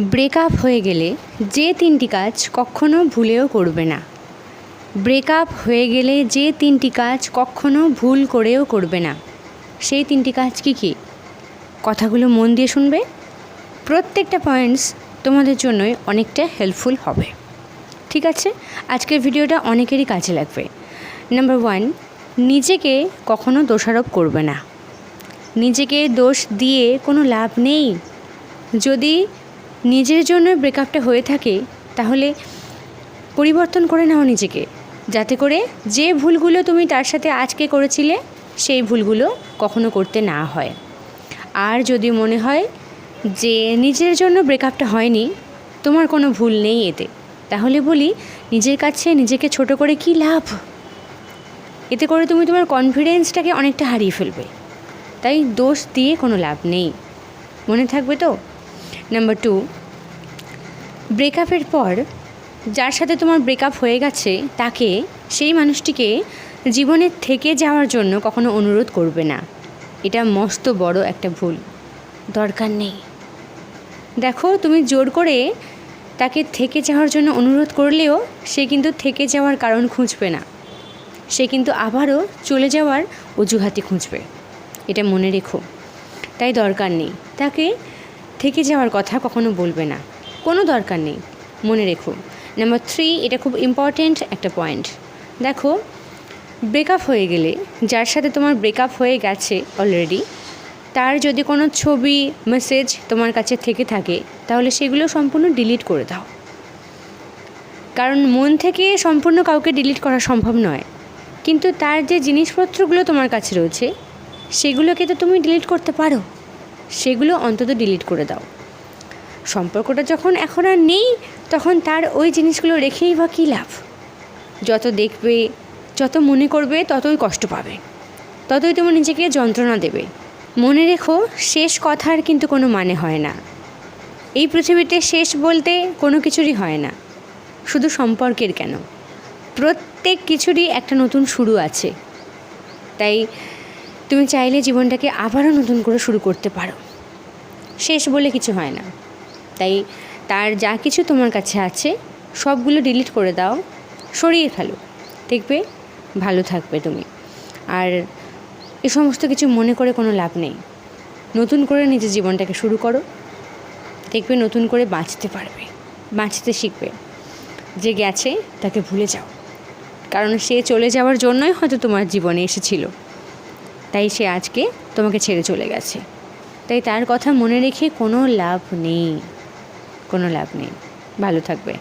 Breakup হয়ে গেলে যে তিনটি কাজ কখনো ভুলেও করবে না। ব্রেকআপ হয়ে গেলে যে তিনটি কাজ কখনো ভুল করেও করবে না। সেই তিনটি কাজ কি কি? কথাগুলো মন দিয়ে শুনবে। প্রত্যেকটা পয়েন্টস তোমাদের জন্যই অনেকটা হেল্পফুল হবে। ঠিক আছে? আজকের ভিডিওটা অনেকেরই কাজে লাগবে। নাম্বার ওয়ান নিজেকে কখনো দোষারোপ করবে না। নিজেকে দোষ দিয়ে কোনো লাভ নেই। যদি নিজের জন্য ব্রেকআপটা হয়ে থাকে, তাহলে পরিবর্তন করে নাও নিজেকে। যাতে করে যে ভুলগুলো তুমি তার সাথে আজকে করেছিলে, সেই ভুলগুলো কখনো করতে না হয়। আর যদি মনে হয় যে নিজের জন্য ব্রেকআপটা হয়নি, তোমার কোনো ভুল নেই এতে। তাহলে বলি, নিজের কাছে নিজেকে ছোট করে কি লাভ? এতে করে তুমি তোমার কনফিডেন্সটাকে অনেকটা হারিয়ে ফেলবে। তাই দোষ দিয়ে কোনো লাভ নেই। মনে থাকবে তো? নাম্বার টু ব্রেকআপের পর যার সাথে তোমার ব্রেকআপ হয়ে গেছে, তাকে সেই মানুষটিকে জীবনে থেকে যাওয়ার জন্য কখনো অনুরোধ করবে না। এটা মস্ত বড় একটা ভুল। দরকার নেই। দেখো, তুমি জোর করে তাকে থেকে যাওয়ার জন্য অনুরোধ করলেও সে কিন্তু থেকে যাওয়ার কারণ খুঁজবে না। সে কিন্তু আবারও চলে যাওয়ার অজুহাতি খুঁজবে। এটা মনে রেখো। তাই দরকার নেই। তাকে থেকে যাওয়ার কথা কখনো বলবে না। কোনো দরকার নেই। মনে রেখো নাম্বার থ্রি এটা খুব ইম্পর্ট্যান্ট একটা পয়েন্ট দেখো ব্রেকআপ হয়ে গেলে, যার সাথে তোমার ব্রেকআপ হয়ে গেছে অলরেডি তার যদি কোনো ছবি মেসেজ তোমার কাছে থেকে থাকে, তাহলে সেগুলো সম্পূর্ণ ডিলিট করে দাও। কারণ মন থেকে সম্পূর্ণ কাউকে ডিলিট করা সম্ভব নয়। কিন্তু তার যে জিনিসপত্রগুলো তোমার কাছে রয়েছে, সেগুলোকে তো তুমি ডিলিট করতে পারো। সেগুলো অন্তত ডিলিট করে দাও। সম্পর্কটা যখন এখন আর নেই, তখন তার ওই জিনিসগুলো রেখেই বা কী লাভ? যত দেখবে, যত মনে করবে, ততই কষ্ট পাবে। ততই তুমি নিজেকে যন্ত্রণা দেবে। মনে রেখো, শেষ কথার কিন্তু কোনো মানে হয় না। এই পৃথিবীতে শেষ বলতে কোনো কিছুরই হয় না। শুধু সম্পর্কের কেন? প্রত্যেক কিছুরই একটা নতুন শুরু আছে। তাই তুমি চাইলে জীবনটাকে আবারও নতুন করে শুরু করতে পারো। শেষ বলে কিছু হয় না। তাই তার যা কিছু তোমার কাছে আছে, সবগুলো ডিলিট করে দাও, সরিয়ে ফেলো। দেখবে ভালো থাকবে তুমি। আর এ সমস্ত কিছু মনে করে কোনো লাভ নেই। নতুন করে নিজের জীবনটাকে শুরু করো। দেখবে নতুন করে বাঁচতে পারবে, বাঁচতে শিখবে। যে গেছে, তাকে ভুলে যাও। কারণ সে চলে যাওয়ার জন্যই হয়তো তোমার জীবনে এসেছিল। তাই সে আজকে তোমাকে ছেড়ে চলে গেছে। তাই তার কথা মনে রেখে কোনো লাভ নেই। কোনো লাভ নেই। ভালো থাকবে